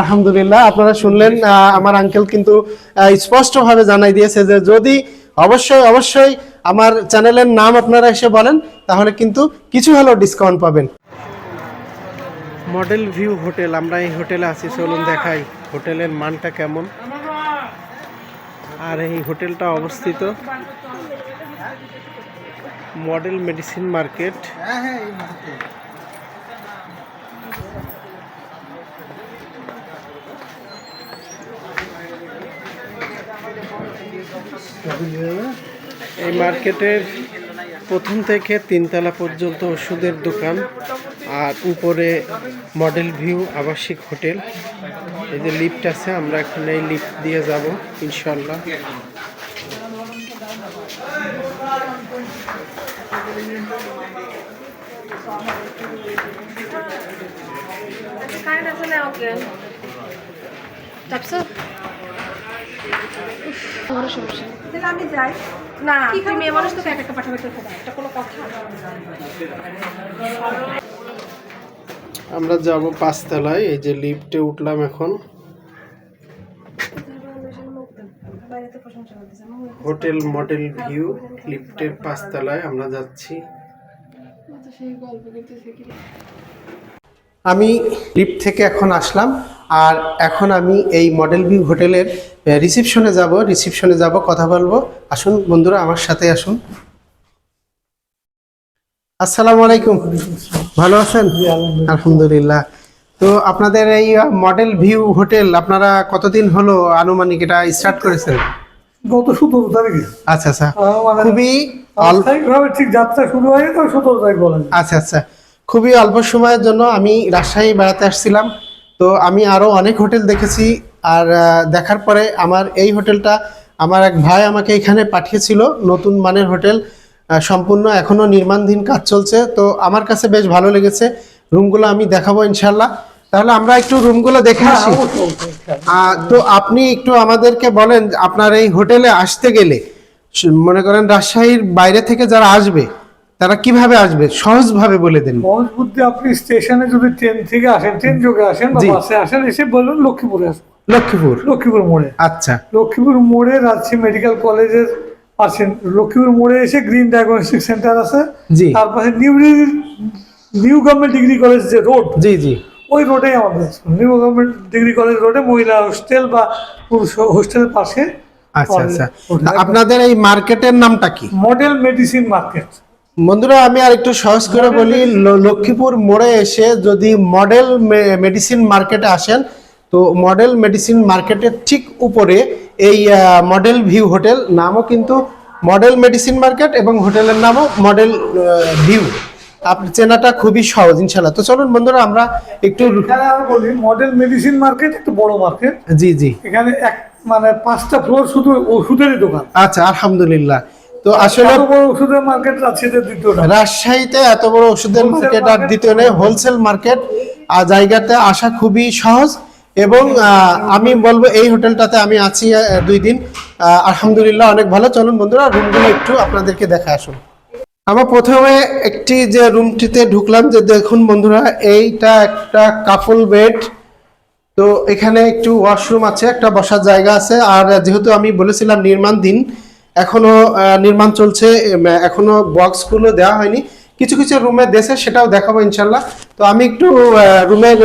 আলহামদুলিল্লাহ, আপনারা শুনলেন আমার আঙ্কেল কিন্তু স্পষ্টভাবে জানাই দিয়েছে যে যদি অবশ্যই অবশ্যই আমার চ্যানেলের নাম আপনারা এসে বলেন, তাহলে কিন্তু কিছু হলেও ডিসকাউন্ট পাবেন। মডেল ভিউ হোটেল, আমরা এই হোটেলে আছি, চলুন দেখাই হোটেলের মানটা কেমন। আর এই হোটেলটা অবস্থিত মডেল মেডিসিন মার্কেট। এই মার্কেটের প্রথম থেকে তিনতলা পর্যন্ত ওষুধের দোকান আর উপরে মডেল ভিউ আবাসিক হোটেল। এই যে লিফট আছে, আমরা এখন এই লিফট দিয়ে যাব ইনশাল্লাহ ওকে। চাপছো সমস্যা। তাহলে আমি যাই। না তুমি মেয়ে মানুষ তোকে একটা পাঠাবে তোকে একটা কোনো কথা আমরা যাব পাঁচতলায় এই যে লিফটে উঠলাম এখন। বাইরেতে প্রশংসা করতেছে হোটেল মডেল ভিউ লিফটের পাঁচতলায় আমরা যাচ্ছি। কি? আমি লিফট থেকে এখন আসলাম। আর এখন আমি এই মডেল ভিউ হোটেলের রিসিপশনে যাব রিসিপশনে যাব কথা বলব। আসুন বন্ধুরা আমার সাথে আসুন। আসসালামু আলাইকুম। ভালো আছেন? আলহামদুলিল্লাহ। তো আপনাদের এই মডেল ভিউ হোটেল আপনারা কতদিন হলো আনুমানিক এটা স্টার্ট করেছেন? গত সতেরো তারিখে। আচ্ছা আচ্ছা। মানে খুবই আনুষ্ঠানিকভাবে ঠিক যাত্রা শুরু হয়নি তো সতেরো তারিখ বলা যায়। আচ্ছা আচ্ছা। খুবই অল্প সময়ের জন্য আমি রাজশাহী বেড়াতে আসছিলাম। তো আমি আরও অনেক হোটেল দেখেছি আর দেখার পরে আমার এই হোটেলটা আমার এক ভাই আমাকে এখানে পাঠিয়েছিল নতুন মানের হোটেল সম্পূর্ণ এখনও নির্মাণধীন কাজ চলছে। তো আমার কাছে বেশ ভালো লেগেছে। রুমগুলো আমি দেখাবো ইনশাল্লাহ তাহলে আমরা একটু রুমগুলো দেখে আসি। আহ, তো আপনি একটু আমাদেরকে বলেন আপনার এই হোটেলে আসতে গেলে মনে করেন রাজশাহীর বাইরে থেকে যারা আসবে তারা কীভাবে আসবে? সহজভাবে বলে দেন। সহজ বুদ্ধি আপনি স্টেশনে যদি ট্রেন থেকে আসেন ট্রেন যোগে আসেন বা বাসে আসেন এসে বলুন লক্ষ্মীপুরে আসুন লক্ষ্মীপুর? লক্ষ্মীপুর মোড়ে। আচ্ছা। লক্ষ্মীপুর মোড়ে রাজশাহী মেডিকেল কলেজের আছেন লক্ষ্মীপুর মোড়ে এসে গ্রিন ডায়াগনস্টিক সেন্টার আছে। জি। তার পাশে new new government degree college যে রোড জি জি। ওই রোডেই আমাদের নিউ গভর্নমেন্ট ডিগ্রি কলেজ রোডে মহিলা হোস্টেল বা পুরুষ হোস্টেলের পাশে আচ্ছা আচ্ছা। আপনাদের এই মার্কেটের নামটা কি? Model medicine market. বন্ধুরা আমি আর একটু সহজ করে বলি লক্ষ্মীপুর মোড়ে এসে যদি মডেল মেডিসিন মার্কেটে আসেন তো মডেল মেডিসিন মার্কেটের ঠিক উপরে এই মডেল ভিউ হোটেল নামও কিন্তু মডেল মেডিসিন মার্কেট এবং হোটেলের নামও মডেল ভিউ আপনি চেনাটা খুবই সহজ ইনশাল্লাহ তো চলুন বন্ধুরা আমরা একটু বলি মডেল মেডিসিন মার্কেট একটু বড় মার্কেট জি জি। এখানে এক মানে পাঁচটা ফ্লোর শুধু ওষুধেরই দোকান। আচ্ছা আলহামদুলিল্লাহ। তো আসলে ওষুধের মার্কেট আছে যে দ্বিতীয়টা রাজশাহীতে এত বড় ওষুধের মার্কেট আর। দ্বিতীয় নেই হোলসেল মার্কেট আর জায়গাতে আসা খুবই সহজ এবং আমি বলব এই হোটেলটাতে আমি আছি দুই দিন। আলহামদুলিল্লাহ অনেক ভালো। চলুন বন্ধুরা রুমগুলো একটু আপনাদেরকে দেখা আসুন। আমার প্রথমে একটি যে রুমটিতে ঢুকলাম যে দেখুন বন্ধুরা এইটা একটা কাপল বেড তো এখানে একটু ওয়াশরুম আছে একটা বসার জায়গা আছে। আর যেহেতু আমি বলেছিলাম নির্মাণধীন এখনও নির্মাণ চলছে এখনও বক্সগুলো দেওয়া হয়নি। কিছু কিছু রুমে দেশে সেটাও দেখাবো ইনশাল্লাহ তো আমি একটু রুমের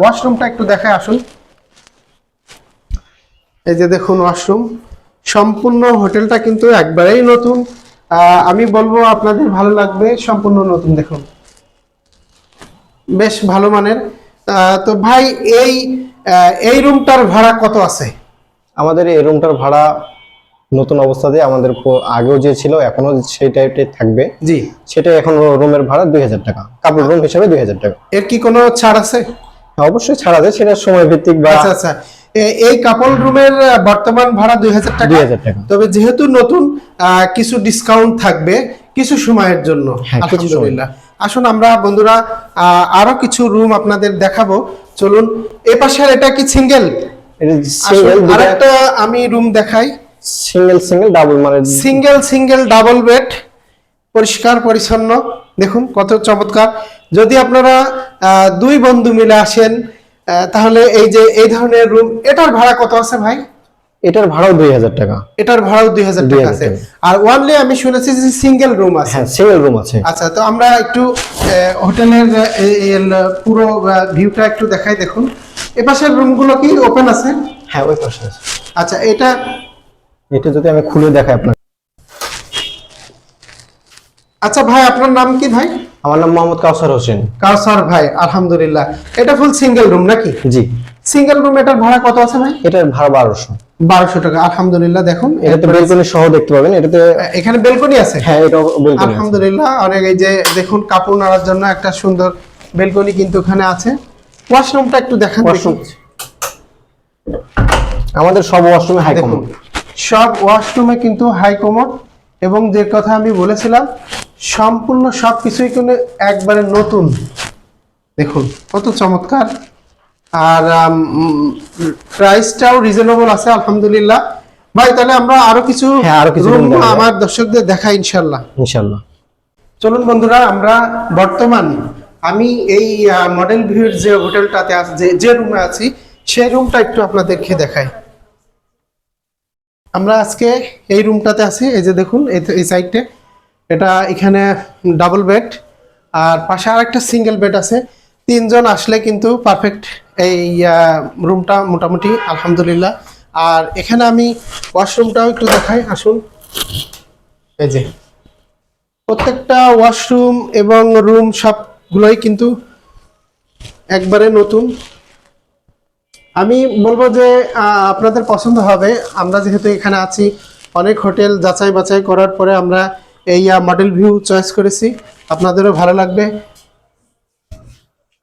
ওয়াশরুমটা একটু দেখায় আসুন। এই যে দেখুন ওয়াশরুম সম্পূর্ণ হোটেলটা কিন্তু একবারেই নতুন। আমি বলব আপনাদের ভালো লাগবে, সম্পূর্ণ নতুন, দেখুন। বেশ ভালো মানের। তো ভাই, এই এই রুমটার ভাড়া কত আছে? আমাদের এই রুমটার ভাড়া নতুন অবস্থাতে আমাদের আগেও যে ছিল এখনও সেই টাইপটাই থাকবে। জি। সেটা এখন রুমের ভাড়া দুই হাজার টাকা। কাপড় রুম হিসাবে দুই হাজার টাকা। এর কি কোনো ছাড় আছে? হ্যাঁ, অবশ্যই ছাড় আছে সেটা সময় ভিত্তিক বা আচ্ছা আচ্ছা। এই কাপল রুমের বর্তমান ভাড়া দুই হাজার টাকা। 2000 টাকা। তবে যেহেতু নতুন কিছু ডিসকাউন্ট থাকবে কিছু সময়ের জন্য। হ্যাঁ। আলহামদুলিল্লাহ। আসুন আমরা বন্ধুরা আরও কিছু রুম আপনাদের দেখাবো। চলুন এ পাশের এটা কি সিঙ্গেল সিঙ্গেল আরেকটা আমি রুম দেখাই। সিঙ্গেল সিঙ্গেল ডাবল মানে সিঙ্গেল সিঙ্গেল ডাবল বেড পরিষ্কার পরিচ্ছন্ন। দেখুন কত চমৎকার। যদি আপনারা দুই বন্ধু মিলে আসেন তাহলে এই যে এই ধরনের রুম এটার ভাড়া কত আছে ভাই? এটার ভাড়াও দুই হাজার টাকা। এটার ভাড়াও দুই হাজার টাকা আছে। আর ওয়ানলি আমি শুনেছি যে সিঙ্গেল রুম আছে। হ্যাঁ সিঙ্গেল রুম আছে। আচ্ছা তো আমরা একটু হোটেলের পুরো ভিউটা একটু দেখাই দেখুন। এপাশের রুমগুলো কি ওপেন আছে? হ্যাঁ ওই পাশে আছে। আচ্ছা এটা এটা যদি আমি খুলে দেখাই আপনাকে আচ্ছা ভাই আপনার নাম কি ভাই? আমার নাম মোহাম্মদ কাউসার হোসেন। কাউসার ভাই আলহামদুলিল্লাহ। এটা ফুল সিঙ্গেল রুম নাকি? জি। সিঙ্গেল রুম এটার ভাড়া কত আছে ভাই? এটার ভাড়া বারোশো। বারোশো টাকা আলহামদুলিল্লাহ দেখুন। এটাতে বেলকনি সহ দেখতে পাবেন এটাতে এখানে বেলকনি আছে? হ্যাঁ এটা বেলকনি আলহামদুলিল্লাহ অনেক এই যে দেখুন কাপড় নাড়ার জন্য একটা সুন্দর বেলকনি কিন্তু ওখানে আছে। ওয়াশরুমটা একটু দেখান ওয়াশরুম আমাদের সব ওয়াশরুমে হাই কমন সব ওয়াশরুমে কিন্তু হাই কমোড এবং যে কথা আমি বলেছিলাম সম্পূর্ণ সব কিছুই কিন্তু একবারে নতুন। দেখুন কত চমৎকার। আর প্রাইসটাও রিজনেবল আছে আলহামদুলিল্লাহ। ভাই তাহলে আমরা আরও কিছু হ্যাঁ, আরও কিছু। আমার দর্শকদের দেখাই ইনশাল্লাহ। ইনশাল্লাহ। চলুন বন্ধুরা আমরা বর্তমান আমি এই মডেল ভিউর যে হোটেলটাতে আছি যে যে রুমে আছি সেই রুমটা একটু আপনাদেরকে দেখাই। আমরা আজকে এই রুমটাতে আছি, এই যে দেখুন, এই সাইডে এটা এখানে ডাবল বেড আর পাশে আর একটা সিঙ্গেল বেড আছে। তিনজন আসলে কিন্তু পারফেক্ট এই রুমটা মোটামুটি, আলহামদুলিল্লাহ। আর এখানে আমি ওয়াশরুমটাও একটু দেখাই, আসুন। এই যে। প্রত্যেকটা ওয়াশরুম এবং রুম সবগুলোই কিন্তু একবারে নতুন। আমি বলব যে আপনাদের পছন্দ হবে। আমরা যেহেতু এখানে আছি অনেক হোটেল যাচাই বাছাই করার পরে আমরা এই মডেল ভিউ চয়েস করেছি। আপনাদেরও ভালো লাগবে।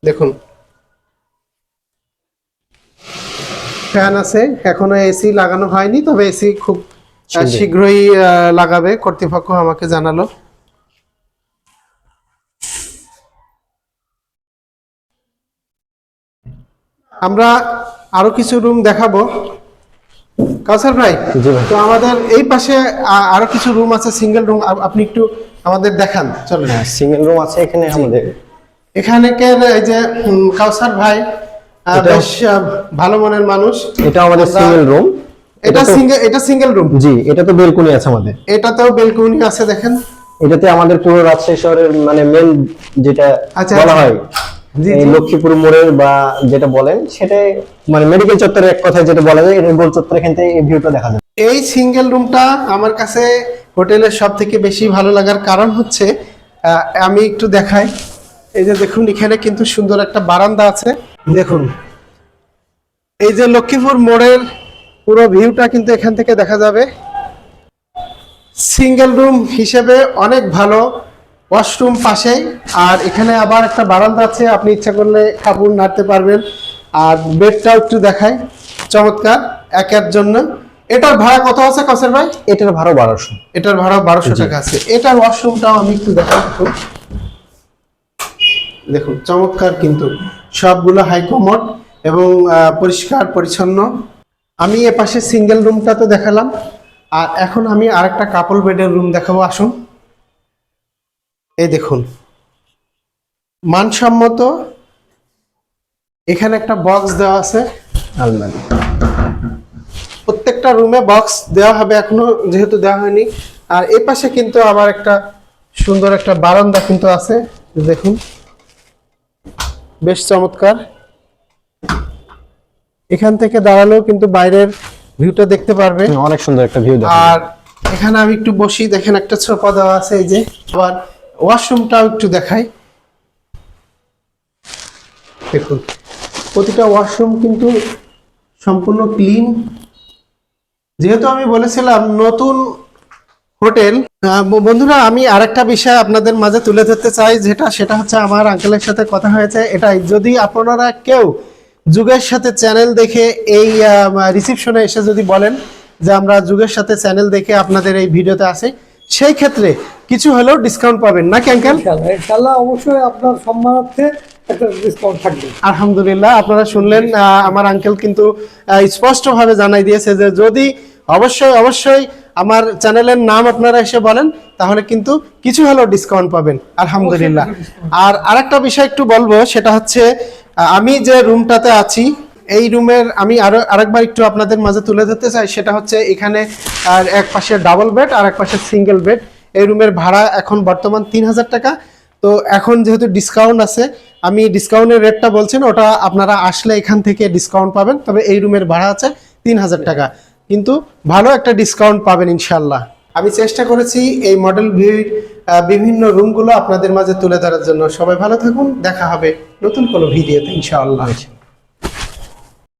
দেখুন। ফ্যান আছে এখনও এসি লাগানো হয়নি তবে এসি খুব শীঘ্রই লাগাবে। কর্তৃপক্ষ আমাকে জানালো। আমরা আরও কিছু রুম দেখাবো। কাউসার ভাই তো আমাদের এই পাশে আরও কিছু রুম আছে সিঙ্গেল রুম আপনি একটু আমাদের দেখান। চলেন। হ্যাঁ সিঙ্গেল রুম আছে এখানে আমাদের। এখানে কে এই যে কাউসার ভাই বেশ ভালো মনের মানুষ। এটা আমাদের সিঙ্গেল রুম এটা সিঙ্গেল এটা সিঙ্গেল রুম জি এটা তো বেলকনি আছে আমাদের। এটাতেও বেলকনি আছে দেখেন। এটাতে আমাদের পুরো রাজশাহী শহরের মানে মেন যেটা আচ্ছা, বলা আচ্ছা। হয়। এই লক্ষ্মীপুর মোড়ের বা যেটা বলেন সেটাই মানে মেডিকেল চত্বরের এক কথায় যেটা বলা যায় এটা গোল চত্বর এখান থেকে এই ভিউটা দেখা যায় এই সিঙ্গেল রুমটা আমার কাছে হোটেলের সব থেকে বেশি ভালো লাগার কারণ হচ্ছে আমি একটু দেখাই। এই যে দেখুন এখানে কিন্তু সুন্দর একটা বারান্দা আছে। দেখুন এই যে লক্ষ্মীপুর মোড়ের পুরো ভিউটা কিন্তু এখান থেকে দেখা যাবে। সিঙ্গেল রুম হিসেবে অনেক ভালো। ওয়াশরুম পাশেই আর এখানে আবার একটা বারান্দা আছে আপনি ইচ্ছা করলে কাপড় নাড়তে পারবেন। আর বেডটাও একটু দেখায় চমৎকার একের জন্য এটার ভাড়া কত আছে কসের ভাই? এটার ভাড়া বারোশো। এটার ভাড়া বারোশো টাকা আছে। এটার ওয়াশরুমটাও আমি একটু দেখাই দেখুন। দেখুন চমৎকার কিন্তু। সবগুলো হাইকমোড এবং পরিষ্কার পরিচ্ছন্ন। আমি এ পাশে সিঙ্গেল রুমটা তো দেখালাম। আর এখন আমি আরেকটা কাপল বেডের রুম দেখাবো আসুন। এই দেখুন। মানসম্মত। এখানে একটা বক্স দেওয়া আছে। আলমারি। প্রত্যেকটা রুমে বক্স দেওয়া হবে এখনও যেহেতু দেওয়া হয়নি। আর এই পাশে কিন্তু আবার একটা সুন্দর একটা বারান্দা কিন্তু আছে। দেখুন। বেশ চমৎকার। এখান থেকে দাঁড়ালেও কিন্তু বাইরের ভিউটা দেখতে পারবে। অনেক সুন্দর একটা ভিউ আর এখানে আমি একটু বসি দেখেন একটা ছোপা দেওয়া আছে এই যে। আবার ওয়াশরুমটাও একটু দেখাই। দেখুন, প্রতিটা ওয়াশরুম কিন্তু সম্পূর্ণ ক্লিন। যেহেতু আমি বলেছিলাম নতুন হোটেল বন্ধুরা, আমি আরেকটা বিষয় আপনাদের মাঝে তুলে ধরতে চাই, যেটা, সেটা হচ্ছে আমার আঙ্কেলের সাথে কথা হয়েছে। এটাই, যদি আপনারা কেউ যুগের সাথে চ্যানেল দেখে এই রিসিপশনে এসে যদি বলেন যে আমরা যুগের সাথে চ্যানেল দেখে আপনাদের এই ভিডিওতে আসি সেই ক্ষেত্রে কিছু হলেও ডিসকাউন্ট পাবেন। নাকি আঙ্কেল ইনশাল্লাহ অবশ্যই আপনার সম্মানার্থে একটা ডিসকাউন্ট থাকবে। আলহামদুলিল্লাহ আপনারা শুনলেন আমার আঙ্কেল কিন্তু স্পষ্টভাবে জানাই দিয়েছে যে যদি অবশ্যই অবশ্যই আমার চ্যানেলের নাম আপনারা এসে বলেন তাহলে কিন্তু কিছু হলেও ডিসকাউন্ট পাবেন। আলহামদুলিল্লাহ। আর আরেকটা বিষয় একটু বলব সেটা হচ্ছে আমি যে রুমটাতে আছি এই রুমের আমি আরও আরেকবার একটু আপনাদের মাঝে তুলে ধরতে চাই, সেটা হচ্ছে এখানে আর এক পাশে ডাবল বেড আর এক পাশে সিঙ্গেল বেড এই রুমের ভাড়া এখন বর্তমান তিন হাজার টাকা। তো এখন যেহেতু ডিসকাউন্ট আছে, আমি ডিসকাউন্টের রেটটা বলছেন ওটা আপনারা আসলে এখান থেকে ডিসকাউন্ট পাবেন, তবে এই রুমের ভাড়া আছে তিন হাজার টাকা। কিন্তু ভালো একটা ডিসকাউন্ট পাবেন ইনশাল্লাহ আমি চেষ্টা করেছি এই মডেল ভিউর বিভিন্ন রুমগুলো আপনাদের মাঝে তুলে ধরার জন্য। সবাই ভালো থাকুন, দেখা হবে নতুন কোনো ভিডিওতে ইনশাআল্লাহ।